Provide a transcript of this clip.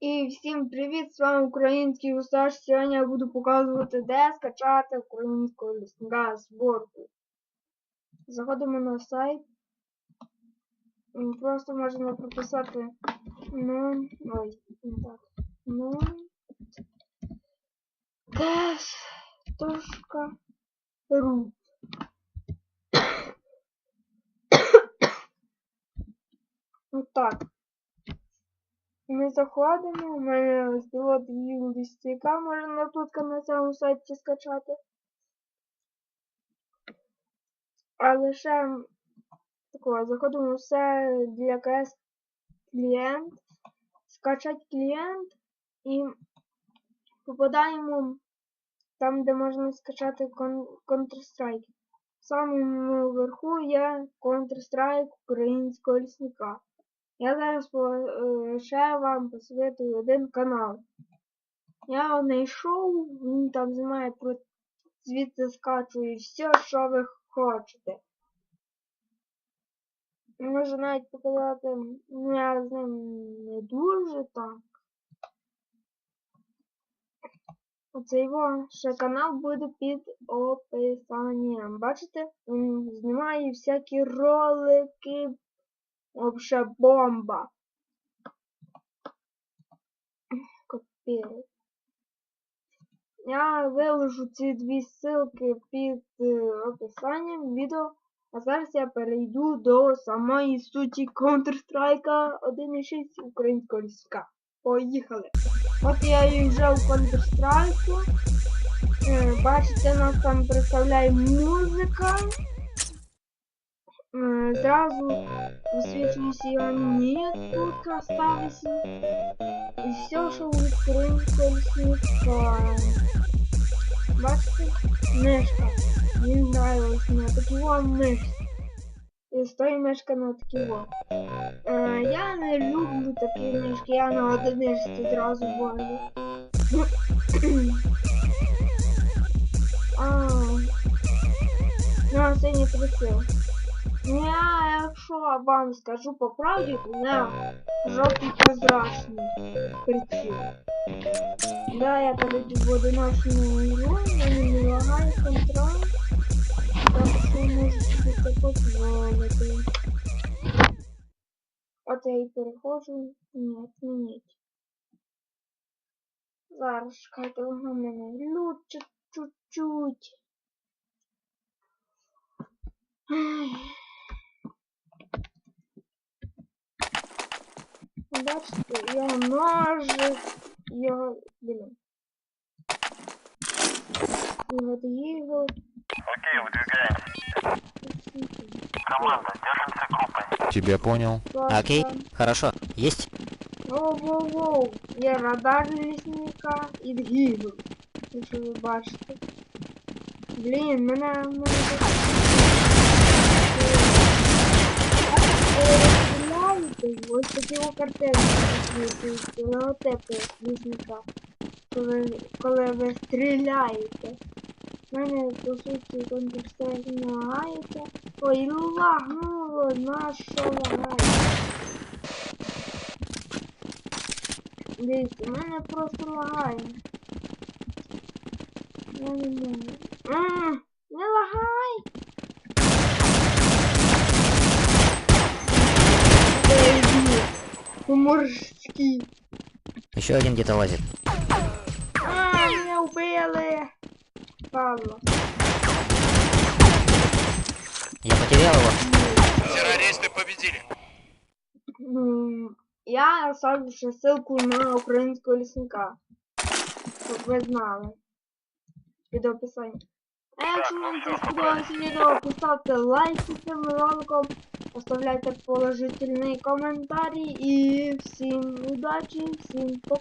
І всім привіт! З вами український гусар. Сьогодні я буду показувати, де скачати українського лісника зборку. Заходимо на сайт. Просто можна прописати ну, ой, так. Ну, ру. Отак. Ми заходимо, у мене було дві листівка, можна тут на цьому сайті скачати. А лише такого, заходимо все для КС клієнт, скачать клієнт і попадаємо там, де можна скачати Counter-Strike. В самому верху є Counter-Strike українського лісника. Я зараз е, ще вам посоветую один канал. Я його знайшов, він там знімає про звідси скачує все, що ви хочете. Можу навіть показати, ну я з ним не дуже так. Оце його ще канал буде під описанням. Бачите? Він знімає всякі ролики. Вообще бомба. Капець. Я виложу ці дві ссылки під е, описанням відео. А зараз я перейду до самої суті Counter-Strike 1.6 українського ліска. Поїхали! От я вже у Counter-Strike. Бачите, нас там представляє музика. Е, Зразу высвечивайся его нет, тут осталось. И все, что в українського лісника. Бачите? Мишка. Мені нравилось на такі во мишці. І стоїть мишка на такі во. Е, я не люблю такі мишки, я на одиничці зразу бою. а, на синій приціл. Я, якщо вам скажу по правді, то не жовтий прозрачний приціл. Да, я перейду в одиночну ігру, мені не лагає контроль. Так можу собі це дозволити. От я і переходжу. Ні, змініть. Зараз чекайте, воно мене глючить чуть-чуть. Бачите, його ножик, його, блін. Його діго. Окей, выдвигаемся. Команда, держимся группой. Тебя понял. Окей, хорошо. Есть? Воу-воу-воу, є радар лісника і дгігл. Якщо ви бачите. Блін, мене... мене... ось такі картинки висвітлюються, логотипи лісника. Коли, коли ви стріляєте. В мене, по суті, контекстуально не лагається. Ой, лагнуло, на що лагає? Дивіться, в мене просто лагає. Я не можу. М, Не лагай! Поморщики. Еще один где-то лазит. А, меня убили! Падла. Я потерял его. Террористы победили. Я оставлю ще ссылку на українського лісника. Щоб ви знали. Під описанням. А якщо вам це сподобалось відео, поставте лайк під цим роликом, оставляйте положительний коментарі і всім удачі, всім пока.